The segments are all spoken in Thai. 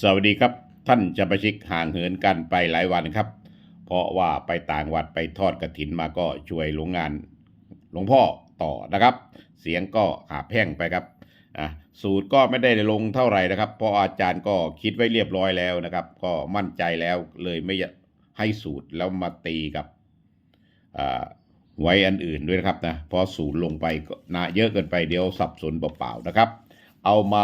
สวัสดีครับท่านจะประชิกห่างเหินกันไปหลายวันครับ เพราะว่าไปต่างวัดไปทอดกระถินมาก็ช่วยหลวงงานหลวงพ่อต่อนะครับ เสียงก็หาแพ่งไปครับอะสูตรก็ไม่ได้ลงเท่าไหร่นะครับ เพราะอาจารย์ก็คิดไว้เรียบร้อยแล้วนะครับ ก็มั่นใจแล้วเลยไม่ให้สูตรแล้วมาตีกับอ่าไว้อันอื่นด้วยนะครับนะเพราะสูตรลงไปก็นาเยอะเกินไปเดี๋ยวสับสนเปล่าๆนะครับ เอามา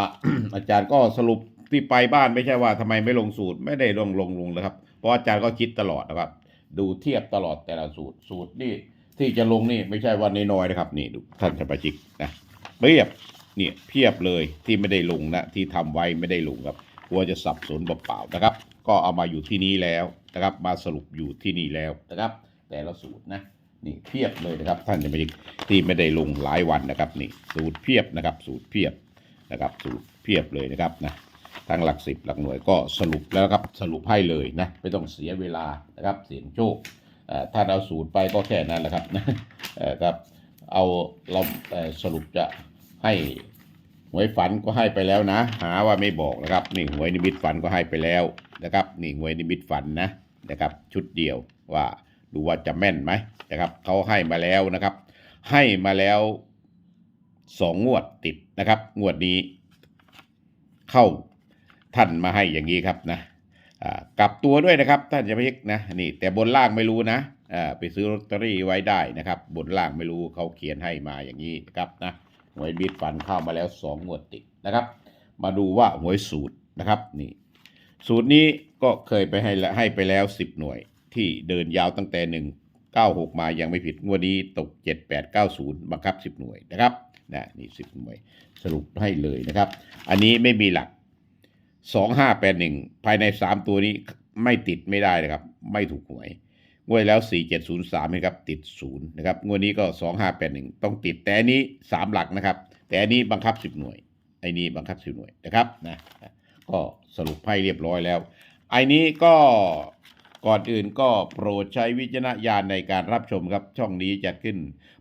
อาจารย์ก็สรุป ที่ไปบ้านไม่ใช่ว่าทำไมไม่ลงสูตรไม่ได้ลงลงลงเลยครับ เพราะอาจารย์ก็คิดตลอดนะครับ ดูเทียบตลอดแต่ละสูตรสูตรนี่ที่จะลงนี่ไม่ใช่วันน้อยๆนะครับ นี่ดูท่านจะประชิกนะเพียบเนี่ยเพียบเลยที่ไม่ได้ลงนะที่ทำไว้ไม่ได้ลงครับกลัวจะสับสนเปล่าๆนะครับ ก็เอามาอยู่ที่นี้แล้วนะครับ มาสรุปอยู่ที่นี่แล้วนะครับ แต่ละสูตรนะนี่เพียบเลยนะครับ ท่านจะประชิกที่ไม่ได้ลงหลายวันนะครับ นี่สูตรเพียบนะครับ สูตรเพียบนะครับ สูตรเพียบเลยนะครับนะ ทั้งหลักสิบหลักหน่วยก็สรุปแล้วครับสรุปให้เลยนะไม่ต้องเสียเวลานะครับเสียงโชคถ้าเอาสูตรไปก็แค่นั้นแหละครับนะครับเอาเราสรุปจะให้หวยฝันก็ให้ไปแล้วนะ หาว่าไม่บอกนะครับนี่หวยนิมิตฝันก็ให้ไปแล้วนะครับนี่หวยนิมิตฝันนะนะครับชุดเดียวว่าดูว่าจะแม่นไหมนะครับเขาให้มาแล้วนะครับ ให้มาแล้วสองงวดติดนะครับ งวดนี้เข้า ท่านมาให้อย่างนี้ครับนะกลับตัวด้วยนะครับ ท่านจะไม่เช็คนะนี่แต่บนล่างไม่รู้นะไปซื้อลอตเตอรี่ไว้ได้นะครับ บนล่างไม่รู้เขาเขียนให้มาอย่างนี้นะครับนะหวยบิดฝันเข้ามาแล้วสองงวดติดนะครับ มาดูว่าหวยสูตรนะครับนี่สูตรนี้ก็เคยไปให้ละให้ไปแล้วสิบหน่วย ที่เดินยาวตั้งแต่หนึ่งเก้าหกมายังไม่ผิดงวดนี้ตกเจ็ดแปดเก้าศูนย์บังคับสิบหน่วยนะครับนะนี่สิบหน่วยสรุปให้เลยนะครับ อันนี้ไม่มีหลัก สองห้าแปดหนึ่งภายในสามตัวนี้ไม่ติดไม่ได้นะครับ ไม่ถูกหวยงวดแล้วสี่เจ็ดศูนย์สามนะครับติดศูนย์นะครับงวดนี้ก็สองห้าแปดหนึ่งต้องติดแต่อันนี้สามหลักนะครับ แต่อันนี้บังคับสิบหน่วยไอ้นี้บังคับสิบหน่วยนะครับนะก็สรุปให้เรียบร้อยแล้ว ไอ้นี้ก็ก่อนอื่นก็โปรดใช้วิจารณญาณในการรับชมครับ ช่องนี้จัดขึ้น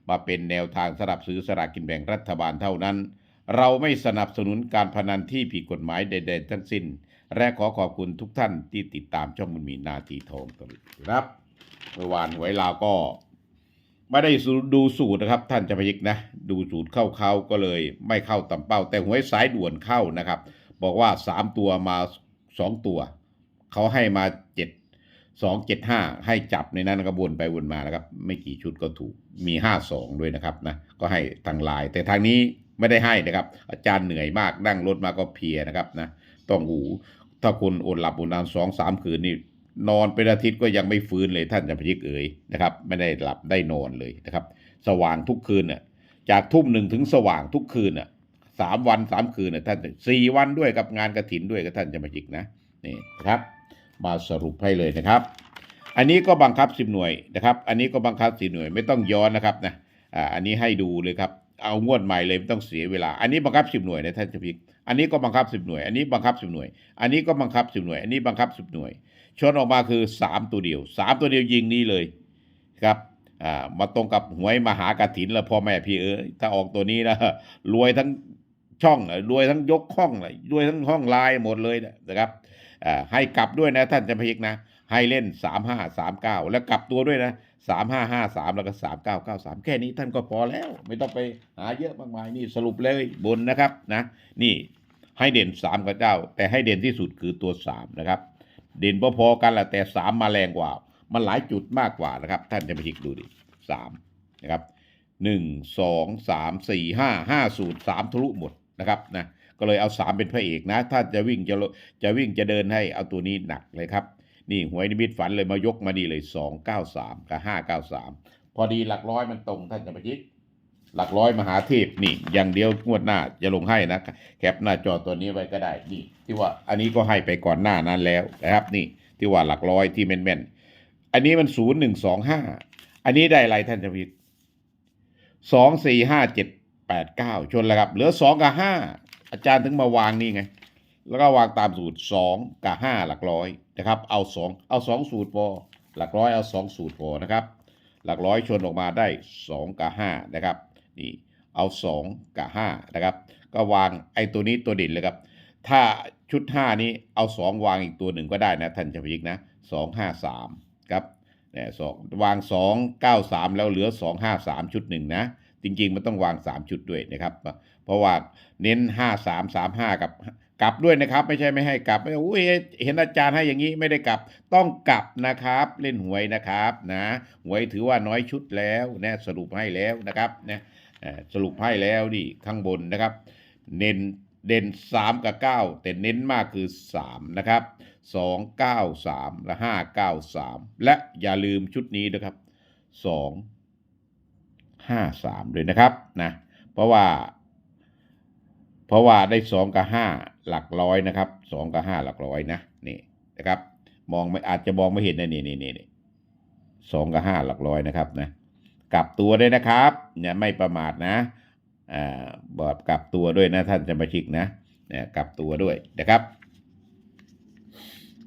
มาเป็นแนวทางสำหรับซื้อสลากกินแบ่งรัฐบาลเท่านั้น เราไม่สนับสนุนการพนันที่ผิดกฎหมายใด ๆ ทั้งสิ้น และขอขอบคุณทุกท่านที่ติดตามช่องมันมีนาทีทองตลอดครับเมื่อวานหวยลาวก็ ไม่ได้ดูสูตรนะครับ ท่านจะพยิกนะ ดูสูตรเข้าเขาก็เลย ไม่เข้าตำเป้า แต่หวยสายด่วนเข้านะครับ บอกว่าสามตัวมาสองตัว เขาให้มาเจ็ดสองเจ็ดห้าให้จับในนั้นก็วนไปวนมานะครับ ไม่กี่ชุดก็ถูกมีห้าสองด้วยนะครับนะก็ให้ทางลน์แต่ทางนี้ ไม่ได้ให้นะครับ อาจารย์เหนื่อยมากนั่งรถมาก็เพลียนะครับนะต้องหูถ้าคุณอดหลับอดนอนสองสามคืนนี่นอนเป็นอาทิตย์ก็ยังไม่ฟื้นเลยท่านจะพยิกเอ๋ยนะครับ ไม่ได้หลับได้นอนเลยนะครับ สว่างทุกคืนน่ะจากทุ่มหนึ่งถึงสว่างทุกคืนน่ะสามวันสามคืนน่ะท่านสี่วันด้วยกับงานกระถินด้วยกับท่านจะมาจิกนะนี่นะครับ มาสรุปให้เลยนะครับ อันนี้ก็บังคับสิบหน่วยนะครับ อันนี้ก็บังคับสิบหน่วยไม่ต้องย้อนนะครับนะอ่าอันนี้ให้ดูเลยครับ เอางวดใหม่เลยไม่ต้องเสียเวลา อันนี้บังคับสิบหน่วยนะท่านจะพิก อันนี้ก็บังคับสิบหน่วย อันนี้บังคับสิบหน่วย อันนี้ก็บังคับสิบหน่วย อันนี้บังคับสิบหน่วย ชนออกมาคือสามตัวเดียวสามตัวเดียวยิงนี้เลยครับอ่ามาตรงกับหวยมหากถินแล้วพ่อแม่พี่เออถ้าออกตัวนี้นะรวยทั้งช่องเลยรวยทั้งยกห้องเลยรวยทั้งห้องลน์หมดเลยนะครับอ่าให้กลับด้วยนะท่านจะพิกนะ ให้เล่นสามห้าสามเก้าแล้วกลับตัวด้วยนะ สามห้าห้าสามแล้วก็สามเก้าเก้าสามแค่นี้ท่านก็พอแล้ว ไม่ต้องไปหาเยอะมากมายนี่สรุปเลยบนนะครับนะนี่ให้เด่นสามกับเจ้าแต่ให้เด่นที่สุดคือตัวสามนะครับ เด่นพอๆกันแหละแต่สามมาแรงกว่า มันหลายจุดมากกว่านะครับ ท่านจะไปคลิกดูดิสามนะครับหนึ่งสองสามสี่ห้าห้าสูตรสามทะลุหมดนะครับนะก็เลยเอาสามเป็นพระเอกนะ ถ้าจะวิ่งจะจะวิ่งจะเดินให้เอาตัวนี้หนักเลยครับ นี่หวยนิมิตฝันเลยมายกมาดีเลยสองเก้าสามกับห้าเก้าสามพอดีหลักร้อยมันตรงท่านจะไปคิดหลักร้อยมหาเทพนี่ อย่างเดียวงวดหน้าจะลงให้นะแคปหน้าจอตัวนี้ไว้ก็ได้นี่ ที่ว่าอันนี้ก็ให้ไปก่อนหน้านั้นแล้วนะครับ นี่ที่ว่าหลักร้อยที่แม่นๆอันนี้มันศูนย์หนึ่งสองห้าอันนี้ได้อะไรท่านจะพิดสองสี่ห้าเจ็ดแปดเก้าชนแล้วครับ เหลือสองกับห้าอาจารย์ถึงมาวางนี่ไง แล้วก็วางตามสูตรสองกับห้าหลักร้อยนะครับ เอาสองเอาสองสูตรพอหลักร้อยเอาสองสูตรพอนะครับ หลักร้อยชนออกมาได้สองกับห้านะครับนี่เอาสองกับห้านะครับ ก็วางไอ้ตัวนี้ตัวเด่นเลยครับ ถ้าชุดห้านี้เอาสองวางอีกตัวหนึ่งก็ได้นะท่านจะพิกนะสองห้าสามครับเนี่ยสองวางสองเก้าสามแล้วเหลือสองห้าสามชุดหนึ่งนะจริงๆ มันต้องวางสามชุดด้วยนะครับ เพราะว่าเน้นห้าสามสามห้ากับ กลับด้วยนะครับ ไม่ใช่ไม่ให้กลับไม่อุ้ยเห็นอาจารย์ให้อย่างนี้ไม่ได้กลับ ต้องกลับนะครับ เล่นหวยนะครับนะหวยถือว่าน้อยชุดแล้วนะสรุปให้แล้วนะครับนะเอ่อสรุปให้แล้วนี่ข้างบนนะครับ เน้นเด่นสามกับเก้าแต่เน้นมากคือสามนะครับสองเก้าสามและห้าเก้าสามและอย่าลืมชุดนี้นะครับสองห้าสามเลยนะครับนะเพราะว่า เพราะว่าได้สองกับห้าหลักร้อยนะครับสองกับห้าหลักร้อยนะนี่นะครับ มองไม่อาจจะมองไม่เห็นนะนี่นี่นี่นี่สองกับห้าหลักร้อยนะครับนะกลับตัวด้วยนะครับเนี่ยไม่ประมาทนะอ่าบอกกลับตัวด้วยนะท่านสมาชิกนะเนี่ยกลับตัวด้วยนะครับ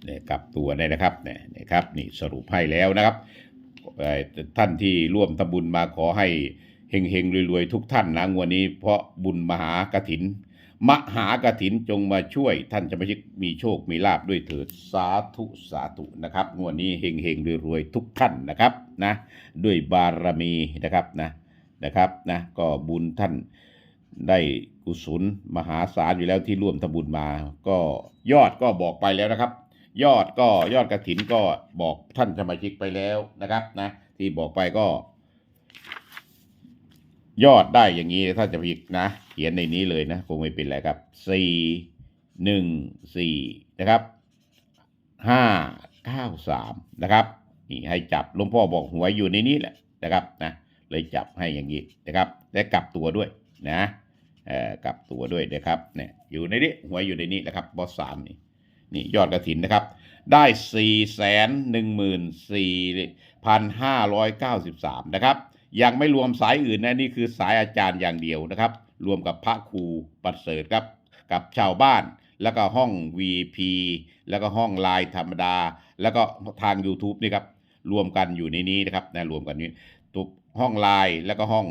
เนี่ยกลับตัวได้นะครับเนี่ยนี่ครับนี่สรุปให้แล้วนะครับท่านที่ร่วมทำบุญมาขอให้เฮงเฮงๆรวยๆทุกท่านนะงวดนี้เพราะบุญมหากถิน มหากถินจงมาช่วย ท่านสมาชิกมีโชคมีลาบด้วยเถิดสาธุสาธุนะครับงวดนี้เฮงเฮงรวยๆทุกท่านนะครับนะด้วยบารมีนะครับนะนะครับนะก็บุญท่านได้กุศลมหาศาลอยู่แล้วที่ร่วมทำบุญมา ก็ยอดก็บอกไปแล้วนะครับ ยอดก็ยอดกระถินก็บอกท่านสมาชิกไปแล้วนะครับนะที่บอกไปก็ ยอดได้อย่างนี้ถ้าจะพิกนะ เขียนในนี้เลยนะคงไม่เป็นไรครับสี่หนึ่งสี่นะครับห้าเก้าสามนะครับนี่ให้จับหลวงพ่อบอกหวยอยู่ในนี้แหละนะครับนะเลยจับให้อย่างนี้นะครับและกลับตัวด้วยนะเอ่อกลับตัวด้วยนะครับเนี่ยอยู่ในนี้หวยอยู่ในนี้นะครับบอสสามนี่นี่ยอดกระถินนะครับ ได้สี่แสนหนึ่งหมื่นสี่พันห้าร้อยเก้าสิบสามนะครับ ยังไม่รวมสายอื่นนะนี่คือสายอาจารย์อย่างเดียวนะครับ รวมกับพระครูประเสริฐครับ กับชาวบ้าน แล้วก็ห้อง VP แล้วก็ห้องไลน์ธรรมดา แล้วก็ทาง YouTube นี่ครับ รวมกันอยู่ในนี้นะครับนะรวมกันนี้ตุกห้องไลน์แล้วก็ห้อง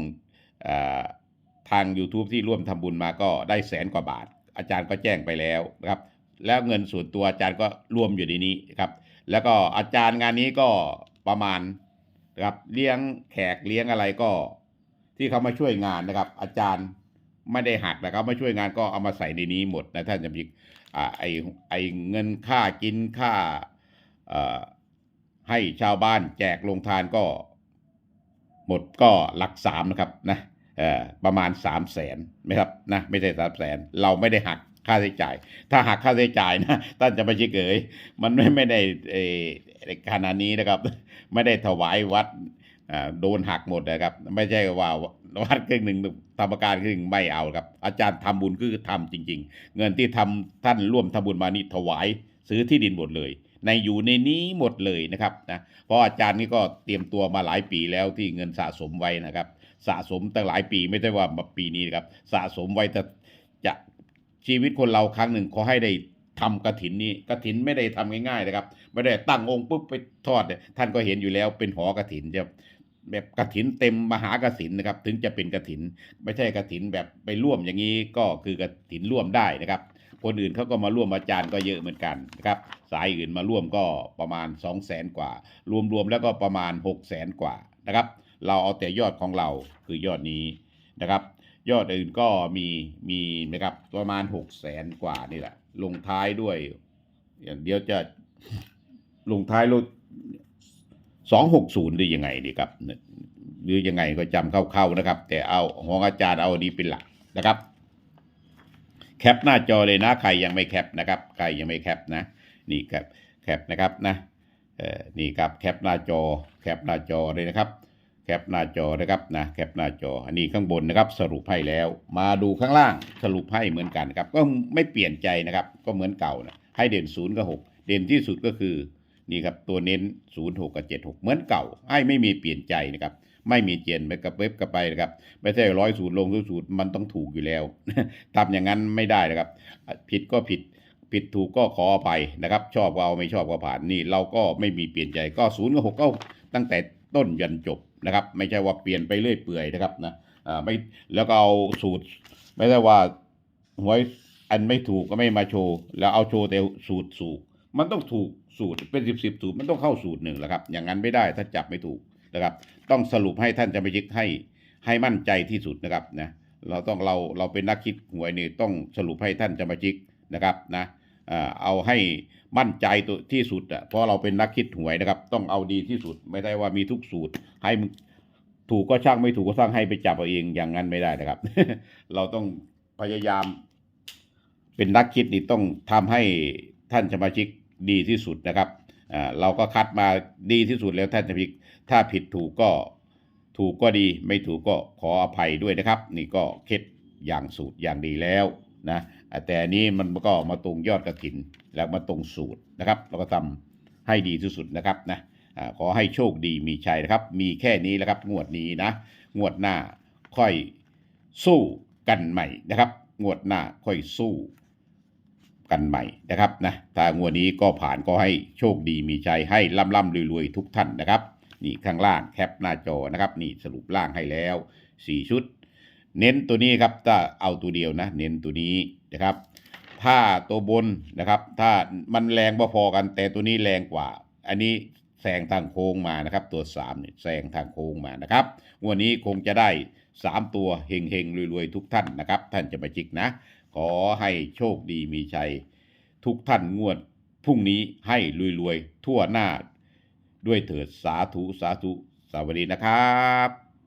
อทาง YouTube ที่ร่วมทำบุญมาก็ได้แสนกว่าบาท อาจารย์ก็แจ้งไปแล้วนะครับ แล้วเงินส่วนตัวอาจารย์ก็รวมอยู่ในนี้ครับ แล้วก็อาจารย์งานนี้ก็ประมาณ นะครับเลี้ยงแขกเลี้ยงอะไรก็ ที่เขามาช่วยงานนะครับ อาจารย์ไม่ได้หักนะครับมาช่วยงานก็เอามาใส่ในนี้หมดนะท่านจะมีอ่าไอไอเงินค่ากินค่าให้ชาวบ้านแจกลงทานก็ หมดก็หลักสามนะครับนะประมาณสามแสนไหมครับนะไม่ใช่สามแสนเราไม่ได้หัก ค่าใช้จ่าย ถ้าหักค่าใช้จ่ายนะท่านจะไม่ชิเกยมันไม่ไม่ได้เอขนาดนี้นะครับ ไม่ได้ถวายวัดอ่าโดนหักหมดนะครับ ไม่ใช่ว่าวัดครึ่งหนึ่งธรรมการครึ่งไม่เอาครับ อาจารย์ทำบุญคือทำจริง ๆ เงินที่ทำท่านร่วมทำบุญมานี่ถวายซื้อที่ดินหมดเลย ในอยู่ในนี้หมดเลยนะครับนะเพราะอาจารย์นี่ก็เตรียมตัวมาหลายปีแล้วที่เงินสะสมไว้นะครับ สะสมตั้งหลายปีไม่ใช่ว่ามาปีนี้นะครับสะสมไว้แต่ ชีวิตคนเราครั้งหนึ่งขอให้ได้ทำกระถินนี้กระถินไม่ได้ทำง่ายๆนะครับ ไม่ได้ตั้งองค์ปุ๊บไปทอดเนี่ยท่านก็เห็นอยู่แล้วเป็นหอกระถินจะแบบกระถินเต็มมหากระถินนะครับ ถึงจะเป็นกระถิน ไม่ใช่กระถินแบบไปร่วมอย่างนี้ก็คือกระถินร่วมได้นะครับ คนอื่นเขาก็มาร่วมอาจารย์ก็เยอะเหมือนกันนะครับ สายอื่นมาร่วมก็ประมาณ 2 0 0แสนกว่า รวมๆแล้วก็ประมาณ 6 0แสนกว่านะครับ เราเอาแต่ยอดของเราคือยอดนี้นะครับ ยอดอื่นก็มีมีนะครับประมาณ6 0แสนกว่านี่แหละ ลงท้ายด้วย อย่างเดียวจะลงท้ายรถสองหกศูนย์หรือยังไงดีครับ หรือยังไงก็จำเข้าๆนะครับ แต่เอาของอาจารย์เอาอันนี้เป็นหลักนะครับ แคปหน้าจอเลยนะใครยังไม่แคปนะครับใครยังไม่แคปนะนี่ครับแคปนะครับนะเออนี่ครับแคปหน้าจอแคปหน้าจอเลยนะครับ แคปหน้าจอนะครับนะแคปหน้าจอ อันนี้ข้างบนนะครับ สรุปให้แล้ว มาดูข้างล่างสรุปให้เหมือนกันครับ ก็ไม่เปลี่ยนใจนะครับ ก็เหมือนเก่านะให้เด่นศูนย์กับหกเด่นที่สุดก็คือนี่ครับตัวเน้นศูนย์หกกับเจ็ดหกเหมือนเก่าให้ไม่มีเปลี่ยนใจนะครับไม่มีเจนไปกับเว็บกับไปนะครับไม่ใช่ร้อยสูตรลงทุกสูตรมันต้องถูกอยู่แล้วทำอย่างนั้นไม่ได้นะครับ ผิดก็ผิดผิดถูกก็ขออภัยนะครับ ชอบก็เอาไม่ชอบก็ผ่านนี่เราก็ไม่มีเปลี่ยนใจก็ศูนย์กับหกก็ตั้งแต่ต้นยันจบ นะครับ ไม่ใช่ว่าเปลี่ยนไปเรื่อยเปื่อยนะครับนะอ่าไม่แล้วก็เอาสูตร ไม่ใช่ว่าหวยอันไม่ถูกก็ไม่มาโชว์ แล้วเอาโชว์แต่สูตรสูตรมันต้องถูกสูตรเป็นสิบสิบสูตรมันต้องเข้าสูตรหนึ่งแหละครับ อย่างนั้นไม่ได้ถ้าจับไม่ถูกนะครับ ต้องสรุปให้ท่านจะไปยึกให้ให้มั่นใจที่สุดนะครับนะเราต้องเราเราเป็นนักคิดหวยนี่ต้องสรุปให้ท่านจะมาจิกนะครับนะ เอาให้มั่นใจตัวที่สุดอะเพราะเราเป็นนักคิดหวยนะครับ ต้องเอาดีที่สุดไม่ได้ว่ามีทุกสูตร ให้มึงถูกก็ช่างไม่ถูกก็ช่างให้ไปจับเอาเองอย่างนั้นไม่ได้นะครับ เราต้องพยายาม เป็นนักคิดนี่ต้องทำให้ท่านสมาชิกดีที่สุดนะครับอ่าเราก็คัดมาดีที่สุดแล้วท่านสมาชิกถ้าผิดถูกก็ถูกก็ดี ไม่ถูกก็ขออภัยด้วยนะครับ นี่ก็เคล็ดอย่างสูตรอย่างดีแล้วนะ แต่อันนี้มันก็มาตรงยอดกระถิน แล้วมาตรงสูตรนะครับ เราก็ทำให้ดีที่สุดนะครับนะขอให้โชคดีมีชัยนะครับ มีแค่นี้แหละครับงวดนี้นะ งวดหน้าค่อยสู้กันใหม่นะครับ งวดหน้าค่อยสู้กันใหม่นะครับนะถ้างวดนี้ก็ผ่านก็ให้โชคดีมีชัยให้ล่ำล่ำรวยๆทุกท่านนะครับ นี่ข้างล่างแคปหน้าจอนะครับนี่สรุปล่างให้แล้ว 4 ชุด เน้นตัวนี้ครับถ้าเอาตัวเดียวนะ เน้นตัวนี้ นะครับ ถ้าตัวบนนะครับ ถ้ามันแรงพอๆกัน แต่ตัวนี้แรงกว่า อันนี้แซงทางโค้งมานะครับ ตัว3เนี่ยแซงทางโค้งมานะครับวันนี้คงจะได้ 3 ตัวเฮงเฮงๆรวยๆทุกท่านนะครับ ท่านจะมาจิกนะ ขอให้โชคดีมีชัย ทุกท่านงวดพรุ่งนี้ให้รวยๆทั่วหน้าด้วยเถิดสาธุสาธุสวัสดีนะครับ